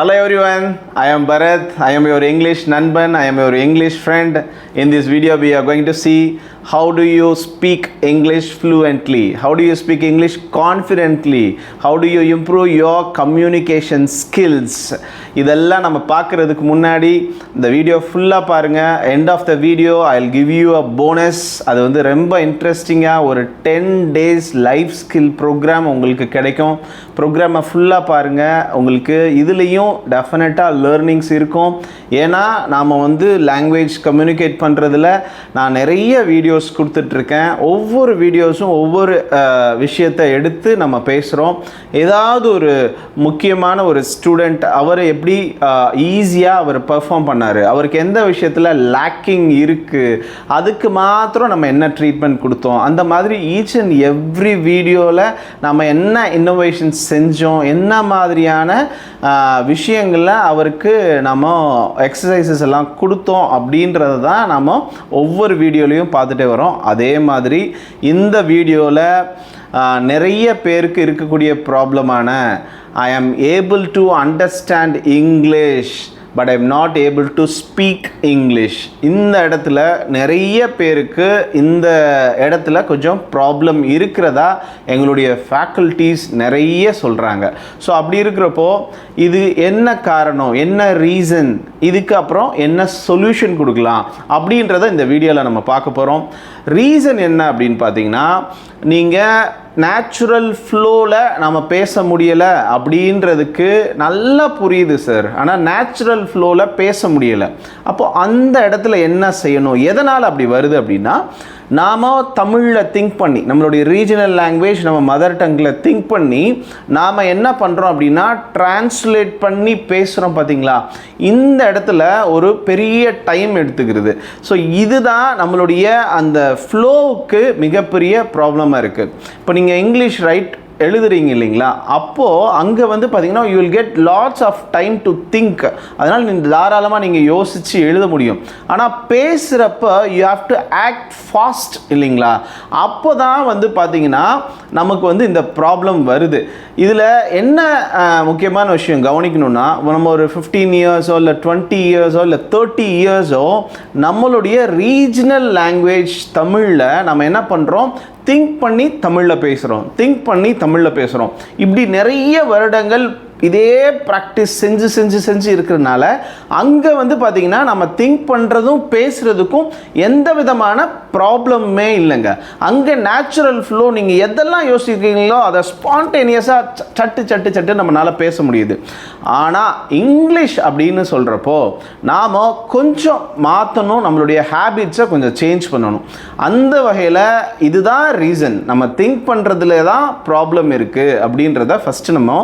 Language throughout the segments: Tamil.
Hello everyone, I am Bharat. I am your English Nanban. I am your English friend. In this video, we are going to see how do you speak English fluently? How do you speak English confidently? How do you improve your communication skills? இதெல்லாம் நம்ம பார்க்குறதுக்கு முன்னாடி இந்த வீடியோ ஃபுல்லாக பாருங்கள் end of the video I will give you a bonus அது வந்து ரொம்ப இன்ட்ரெஸ்டிங்காக ஒரு ten days life skill program உங்களுக்கு கிடைக்கும் ப்ரோக்ராமை ஃபுல்லாக பாருங்கள் உங்களுக்கு இதுலேயும் டெஃபினட்டாக லேர்னிங்ஸ் இருக்கும் ஏன்னா நாம் வந்து லாங்குவேஜ் கம்யூனிகேட் பண்ணுறதுல நான் நிறைய வீடியோ வீடியோஸ் கொடுத்துட்ருக்கேன். ஒவ்வொரு வீடியோஸும் ஒவ்வொரு விஷயத்தை எடுத்து நம்ம பேசுகிறோம் ஏதாவது ஒரு முக்கியமான ஒரு ஸ்டூடெண்ட் அவர் எப்படி ஈஸியாக அவர் பெர்ஃபார்ம் பண்ணார்? அவருக்கு எந்த விஷயத்தில் லேக்கிங் இருக்குது அதுக்கு மாத்திரம் நம்ம என்ன ட்ரீட்மெண்ட் கொடுத்தோம்? அந்த மாதிரி ஈச் அண்ட் எவ்ரி வீடியோவில் நம்ம என்ன இன்னோவேஷன்ஸ் செஞ்சோம்? என்ன மாதிரியான விஷயங்களில் அவருக்கு நம்ம எக்ஸசைசஸ் எல்லாம் கொடுத்தோம்? அப்படின்றத தான் நம்ம ஒவ்வொரு வீடியோலையும் பார்த்துட்டு வரும். அதே மாதிரி இந்த வீடியோவில் நிறைய பேருக்கு இருக்கக்கூடிய ப்ராப்ளமான I am able to understand English but I'm not able to speak English இந்த இடத்துல நிறைய பேருக்கு இந்த இடத்துல கொஞ்சம் ப்ராப்ளம் இருக்கிறதா எங்களுடைய ஃபேக்கல்ட்டிஸ் நிறைய சொல்கிறாங்க ஸோ அப்படி இருக்கிறப்போ இது என்ன காரணம்? என்ன ரீசன் இதுக்கு அப்புறம் என்ன சொல்யூஷன் கொடுக்கலாம்? அப்படின்றத இந்த வீடியோவில் நம்ம பார்க்க போகிறோம் ரீசன் என்ன அப்படின்னு பார்த்தீங்கன்னா நீங்கள் நேச்சுரல் ஃப்ளோவில் நம்ம பேச முடியலை அப்படின்றதுக்கு நல்லா புரியுது சார் ஆனால் நேச்சுரல் ஃப்ளோவில் பேச முடியலை. அப்போது அந்த இடத்துல என்ன செய்யணும்? எதனால் அப்படி வருது அப்படின்னா நாம் தமிழில் திங்க் பண்ணி நம்மளுடைய ரீஜனல் லாங்குவேஜ் நம்ம மதர் டங்கில் திங்க் பண்ணி நாம் என்ன பண்ணுறோம் அப்படின்னா டிரான்ஸ்லேட் பண்ணி பேசுகிறோம் பார்த்தீங்களா இந்த இடத்துல ஒரு பெரிய டைம் எடுத்துக்கிறது. ஸோ இதுதான் நம்மளுடைய அந்த ஃப்ளோவுக்கு மிகப்பெரிய ப்ராப்ளமாக இருக்குது இப்போ நீங்கள் இங்கிலீஷ் ரைட் எழுதுறீங்க இல்லைங்களா? அப்போது அங்கே வந்து பார்த்தீங்கன்னா you will get lots of time to think அதனால் நீங்கள் தாராளமாக நீங்கள் யோசித்து எழுத முடியும். ஆனால் பேசுகிறப்ப you have to act fast இல்லைங்களா? அப்போ தான் வந்து பார்த்தீங்கன்னா நமக்கு வந்து இந்த ப்ராப்ளம் வருது. இதில் என்ன முக்கியமான விஷயம் கவனிக்கணும்னா நம்ம ஒரு ஃபிஃப்டீன் இயர்ஸோ இல்லை டுவெண்ட்டி இயர்ஸோ இல்லை தேர்ட்டி இயர்ஸோ நம்மளுடைய ரீஜனல் லாங்குவேஜ் தமிழில் நம்ம என்ன பண்ணுறோம் திங்க் பண்ணி தமிழில் பேசுகிறோம் திங்க் பண்ணி தமிழில் பேசுகிறோம் இப்படி நிறைய வருடங்கள் இதே ப்ராக்டிஸ் செஞ்சு செஞ்சு செஞ்சு இருக்கிறதுனால அங்கே வந்து பார்த்திங்கன்னா நம்ம திங்க் பண்ணுறதும் பேசுகிறதுக்கும் எந்த விதமான ப்ராப்ளமுமே இல்லைங்க. அங்கே நேச்சுரல் ஃப்ளோ நீங்கள் எதெல்லாம் யோசிக்கிறீங்களோ அதை ஸ்பான்டேனியஸாக சட்டு சட்டு சட்டு நம்மளால் பேச முடியுது. ஆனால் இங்கிலீஷ் அப்படின்னு சொல்கிறப்போ நாம் கொஞ்சம் மாற்றணும் நம்மளுடைய ஹேபிட்ஸை கொஞ்சம் சேஞ்ச் பண்ணணும். அந்த வகையில் இதுதான் ரீசன் நம்ம திங்க் பண்ணுறதுல தான் ப்ராப்ளம் இருக்குது அப்படின்றத ஃபஸ்ட்டு நம்ம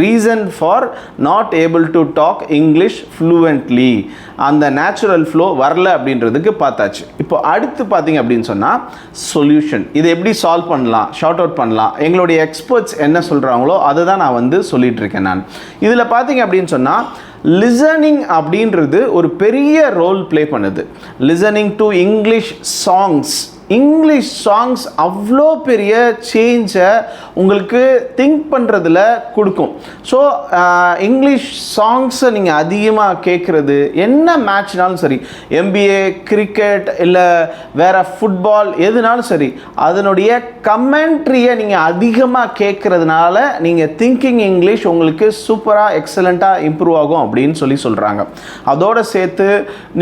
reason for not able to talk English fluently அந்த நேச்சுரல் ஃப்ளோ வரல அப்படின்றதுக்கு பார்த்தாச்சு. இப்போ அடுத்து பார்த்தீங்க அப்படின்னு சொன்னால் சொல்யூஷன் இதை எப்படி சால்வ் பண்ணலாம்? ஷார்ட் அவுட் பண்ணலாம். எங்களுடைய எக்ஸ்பர்ட்ஸ் என்ன சொல்கிறாங்களோ அதை தான் நான் வந்து சொல்லிட்டு இருக்கேன் நான். இதில் பார்த்தீங்க அப்படின்னு சொன்னால் லிசனிங் அப்படின்றது ஒரு பெரிய ரோல் ப்ளே பண்ணுது. Listening to English songs English songs அவ்வளோ பெரிய சேஞ்சை உங்களுக்கு திங்க் பண்ணுறதுல கொடுக்கும். ஸோ இங்கிலீஷ் சாங்ஸை நீங்கள் அதிகமாக கேட்குறது என்ன மேட்ச்னாலும் சரி எம்பிஏ கிரிக்கெட் இல்லை வேறு ஃபுட்பால் எதுனாலும் சரி அதனுடைய கமெண்ட்ரியை நீங்கள் அதிகமாக கேட்குறதுனால நீங்கள் திங்கிங் இங்கிலீஷ் உங்களுக்கு சூப்பராக எக்ஸலண்ட்டாக இம்ப்ரூவ் ஆகும் அப்படின்னு சொல்லி சொல்கிறாங்க அதோடு சேர்த்து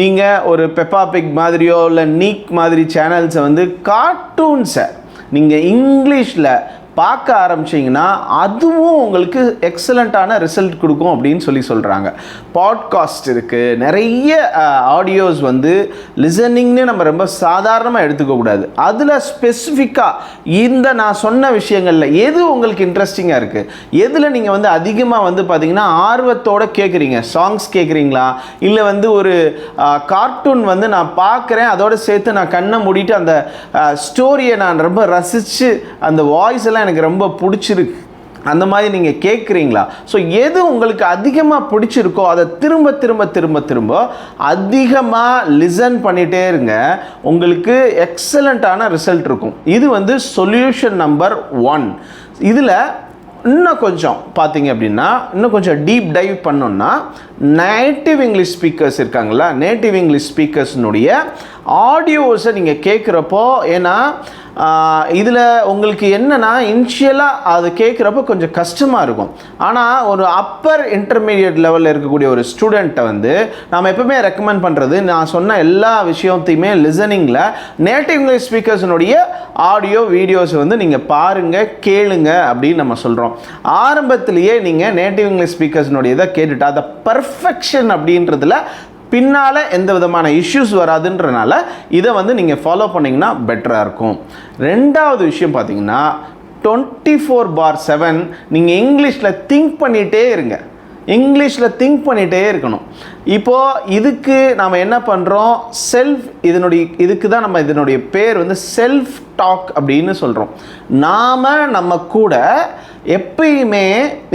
நீங்கள் ஒரு பெப்பா பிக் மாதிரியோ இல்லை நீக் மாதிரி சேனல்ஸை வந்து கார்ட்டூன்ஸை நீங்கள் இங்கிலீஷில் பார்க்க ஆரம்பிச்சிங்கன்னா அதுவும் உங்களுக்கு எக்ஸலண்ட்டான ரிசல்ட் கொடுக்கும் அப்படின்னு சொல்லி சொல்கிறாங்க பாட்காஸ்ட் இருக்குது நிறைய ஆடியோஸ் வந்து லிசனிங்னு நம்ம ரொம்ப சாதாரணமாக எடுத்துக்கக்கூடாது அதில் ஸ்பெசிஃபிக்காக இந்த நான் சொன்ன விஷயங்களில் எது உங்களுக்கு இன்ட்ரெஸ்டிங்காக இருக்குது எதில் நீங்கள் வந்து அதிகமாக வந்து பார்த்தீங்கன்னா ஆர்வத்தோடு கேட்குறீங்க சாங்ஸ் கேட்குறீங்களா இல்லை வந்து ஒரு கார்ட்டூன் வந்து நான் பார்க்குறேன் அதோடு சேர்த்து நான் கண்ணை மூடிட்டு அந்த ஸ்டோரியை நான் ரொம்ப ரசித்து அந்த வாய்ஸ் எல்லாம் எனக்கு ரொம்ப பிடிச்சிருக்கு. அந்த மாதிரி நீங்கள் கேட்குறீங்களா ஸோ எது உங்களுக்கு அதிகமாக பிடிச்சிருக்கோ அதை திரும்ப திரும்ப திரும்ப திரும்ப அதிகமாக லிசன் பண்ணிகிட்டே இருங்க. உங்களுக்கு எக்ஸலண்ட்டான ரிசல்ட் இருக்கும். இது வந்து சொல்யூஷன் நம்பர் ஒன் இதில் இன்னும் கொஞ்சம் பார்த்தீங்க அப்படின்னா இன்னும் கொஞ்சம் டீப் டைவ் பண்ணோம்னா நேட்டிவ் இங்கிலீஷ் ஸ்பீக்கர்ஸ் இருக்காங்களா நேட்டிவ் இங்கிலீஷ் ஸ்பீக்கர்ஸ்னுடைய ஆடியோஸை நீங்கள் கேட்குறப்போ ஏன்னா இதில் உங்களுக்கு என்னென்னா இனிஷியலாக அது கேட்குறப்போ கொஞ்சம் கஷ்டமாக இருக்கும். ஆனால் ஒரு அப்பர் இன்டர்மீடியட் லெவலில் இருக்கக்கூடிய ஒரு ஸ்டூடெண்ட்டை வந்து நாம் எப்பவுமே ரெக்கமெண்ட் பண்ணுறது நான் சொன்ன எல்லா விஷயத்தையுமே லிசனிங்கில் நேட்டிவ் இங்கிலீஷ் ஸ்பீக்கர்ஸினுடைய ஆடியோ வீடியோஸ் வந்து நீங்கள் பாருங்கள் கேளுங்க அப்படின்னு நம்ம சொல்கிறோம் ஆரம்பத்திலேயே நீங்கள் நேட்டிவ் இங்கிலீஷ் ஸ்பீக்கர்ஸினுடைய இதை கேட்டுட்டு அதை பர்ஃபெக்ஷன் அப்படின்றதுல பின்னால் எந்த விதமான இஷ்யூஸ் வராதுன்றனால இதை வந்து நீங்கள் ஃபாலோ பண்ணிங்கன்னா பெட்டராக இருக்கும். ரெண்டாவது விஷயம் பார்த்தீங்கன்னா டுவெண்ட்டி ஃபோர் பார் செவன் நீங்கள் இங்கிலீஷில் திங்க் பண்ணிகிட்டே இருங்க. இங்கிலீஷில் திங்க் பண்ணிகிட்டே இருக்கணும். இப்போது இதுக்கு நாம் என்ன பண்ணுறோம் செல்ஃப் இதனுடைய இதுக்கு தான் நம்ம இதனுடைய பேர் வந்து செல்ஃப் டாக் அப்படின்னு சொல்கிறோம் நாம் நம்ம கூட எப்பயுமே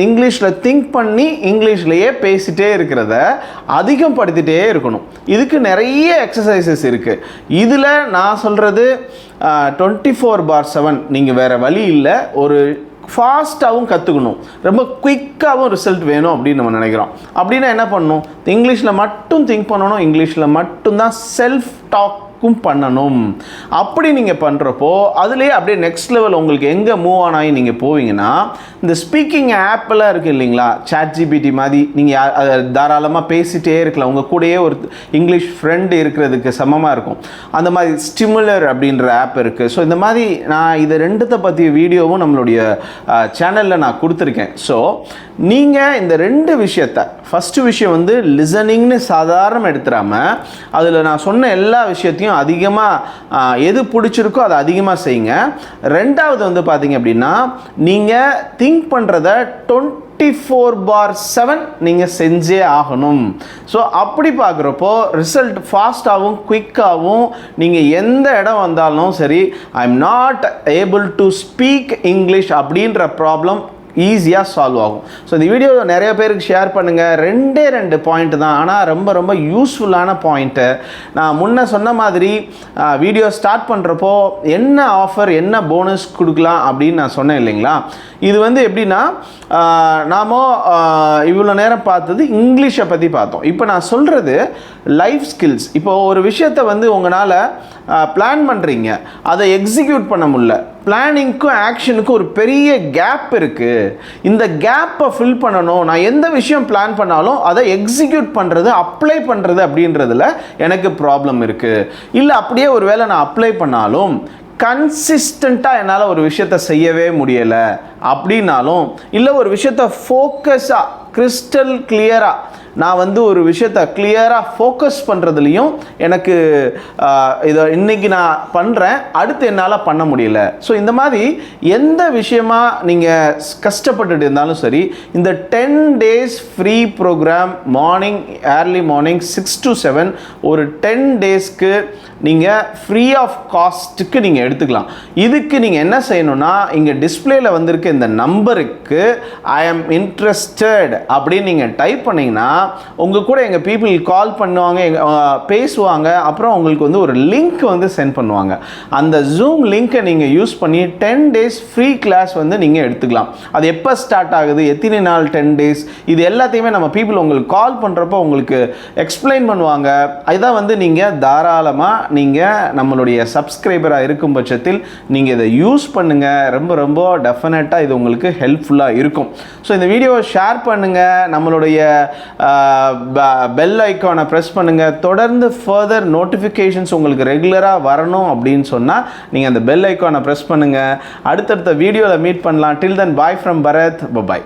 இங்கிலீஷில் திங்க் பண்ணி இங்கிலீஷ்லேயே பேசிகிட்டே இருக்கிறத அதிகம் படுத்திட்டே இருக்கணும். இதுக்கு நிறைய எக்ஸசைசஸ் இருக்குது இதில் நான் சொல்கிறது டுவெண்ட்டி ஃபோர் பார் செவன் நீங்கள் வேறு வழி இல்லை. ஒரு ஃபாஸ்ட்டாகவும் கற்றுக்கணும் ரொம்ப குயிக்காகவும் ரிசல்ட் வேணும் அப்படின்னு நம்ம நினைக்கிறோம். அப்படின்னா என்ன பண்ணணும் இங்கிலீஷில் மட்டும் திங்க் பண்ணணும். இங்கிலீஷில் மட்டும்தான் செல்ஃப் டாக் ஒர்க்கும் பண்ணணும். அப்படி நீங்கள் பண்ணுறப்போ அதுலேயே அப்படியே நெக்ஸ்ட் லெவல் உங்களுக்கு எங்கே மூவ் ஆன் ஆகி நீங்கள் போவீங்கன்னா இந்த ஸ்பீக்கிங் ஆப்பெல்லாம் இருக்குது இல்லைங்களா? சாட் ஜிபிடி மாதிரி நீங்கள் அதை தாராளமாக பேசிகிட்டே இருக்கலாம். உங்கள் கூடயே ஒரு இங்கிலீஷ் ஃப்ரெண்டு இருக்கிறதுக்கு சமமாக இருக்கும். அந்த மாதிரி ஸ்டிமுலர் அப்படின்ற ஆப் இருக்குது ஸோ இந்த மாதிரி நான் இதை ரெண்டுத்தை பற்றிய வீடியோவும் நம்மளுடைய சேனலில் நான் கொடுத்துருக்கேன். ஸோ நீங்கள் இந்த ரெண்டு விஷயத்த ஃபஸ்ட்டு விஷயம் வந்து லிசனிங்னு சாதாரணம் எடுத்துடாமல் அதில் நான் சொன்ன எல்லா விஷயத்தையும் அதிகமாக எது பிடிச்சிருக்கோ அதை அதிகமாக செய்யுங்க. ரெண்டாவது வந்து பார்த்தீங்க அப்படின்னா நீங்கள் திங்க் பண்ணுறத டுவெண்ட்டி ஃபோர் பார் செவன் நீங்கள் செஞ்சே ஆகணும். ஸோ அப்படி பார்க்குறப்போ ரிசல்ட் ஃபாஸ்ட்டாகவும் குயிக்காகவும் நீங்கள் எந்த இடம் வந்தாலும் சரி I am not able to speak English அப்படின்ற ப்ராப்ளம் ஈஸியாக சால்வ் ஆகும். ஸோ இந்த வீடியோ நிறைய பேருக்கு ஷேர் பண்ணுங்கள் ரெண்டே ரெண்டு பாயிண்ட் தான். ஆனால் ரொம்ப ரொம்ப யூஸ்ஃபுல்லான பாயிண்ட்டு நான் முன்ன சொன்ன மாதிரி வீடியோ ஸ்டார்ட் பண்ணுறப்போ என்ன ஆஃபர் என்ன போனஸ் கொடுக்கலாம் அப்படின்னு நான் சொன்னேன் இல்லைங்களா? இது வந்து எப்படின்னா நாம் இவ்வளோ நேரம் பார்த்தது இங்கிலீஷை பற்றி பார்த்தோம். இப்போ நான் சொல்கிறது லைஃப் ஸ்கில்ஸ் இப்போ ஒரு விஷயத்தை வந்து உங்களால் பிளான் பண்ணுறீங்க அதை எக்ஸிக்யூட் பண்ண முடியல. பிளானிங்க்கும் ஆக்ஷனுக்கும் ஒரு பெரிய கேப் இருக்குது இந்த கேப்பை ஃபில் பண்ணணும். நான் எந்த விஷயம் பிளான் பண்ணாலும் அதை எக்ஸிக்யூட் பண்ணுறது அப்ளை பண்ணுறது அப்படின்றதுல எனக்கு ப்ராப்ளம் இருக்குது இல்லை அப்படியே ஒரு வேளை நான் அப்ளை பண்ணாலும் கன்சிஸ்டண்ட்டாக என்னால் ஒரு விஷயத்த செய்யவே முடியலை அப்படின்னாலும் இல்லை ஒரு விஷயத்த ஃபோக்கஸாக கிறிஸ்டல் கிளியராக நான் வந்து ஒரு விஷயத்த கிளியராக ஃபோக்கஸ் பண்ணுறதுலையும் எனக்கு இதை இன்றைக்கி நான் பண்ணுறேன் அடுத்து என்னால் பண்ண முடியல. ஸோ இந்த மாதிரி எந்த விஷயமா நீங்கள் கஷ்டப்பட்டுட்டு இருந்தாலும் சரி இந்த ten days free program morning early morning six to seven ஒரு டென் டேஸ்க்கு நீங்கள் ஃப்ரீ ஆஃப் காஸ்ட்டுக்கு நீங்கள் எடுத்துக்கலாம். இதுக்கு நீங்கள் என்ன செய்யணும்னா இங்கே டிஸ்பிளேயில் வந்திருக்க இந்த நம்பருக்கு ஐ எம் இன்ட்ரெஸ்டட் அப்படின்னு நீங்கள் டைப் பண்ணிங்கன்னா உங்கள் கூட எங்கள் பீப்புள் கால் பண்ணுவாங்க பேசுவாங்க. அப்புறம் உங்களுக்கு வந்து ஒரு லிங்க் வந்து சென்ட் பண்ணுவாங்க. அந்த ஜூம் லிங்க்கை நீங்கள் யூஸ் பண்ணி டென் டேஸ் ஃப்ரீ கிளாஸ் வந்து நீங்கள் எடுத்துக்கலாம். அது எப்போ ஸ்டார்ட் ஆகுது எத்தனை நாள் டென் டேஸ் இது எல்லாத்தையுமே நம்ம பீப்புள் உங்களுக்கு கால் பண்ணுறப்போ உங்களுக்கு எக்ஸ்பிளைன் பண்ணுவாங்க. இதான் வந்து நீங்கள் தாராளமாக நீங்கள் நம்மளுடைய சப்ஸ்கிரைபராக இருக்கும் பட்சத்தில் நீங்கள் இதை யூஸ் பண்ணுங்கள் ரொம்ப ரொம்ப டெஃபினட்டாக இது உங்களுக்கு ஹெல்ப்ஃபுல்லாக இருக்கும். ஸோ இந்த வீடியோவை ஷேர் பண்ணுங்கள் நம்மளுடைய பெல் ஐக்கானை ப்ரெஸ் பண்ணுங்கள் தொடர்ந்து ஃபர்தர் நோட்டிஃபிகேஷன்ஸ் உங்களுக்கு ரெகுலராக வரணும் அப்படின்னு சொன்னால் நீங்கள் அந்த பெல் ஐக்கானை ப்ரெஸ் பண்ணுங்கள் அடுத்தடுத்த வீடியோவில் மீட் பண்ணலாம். Till then bye from Bharat bye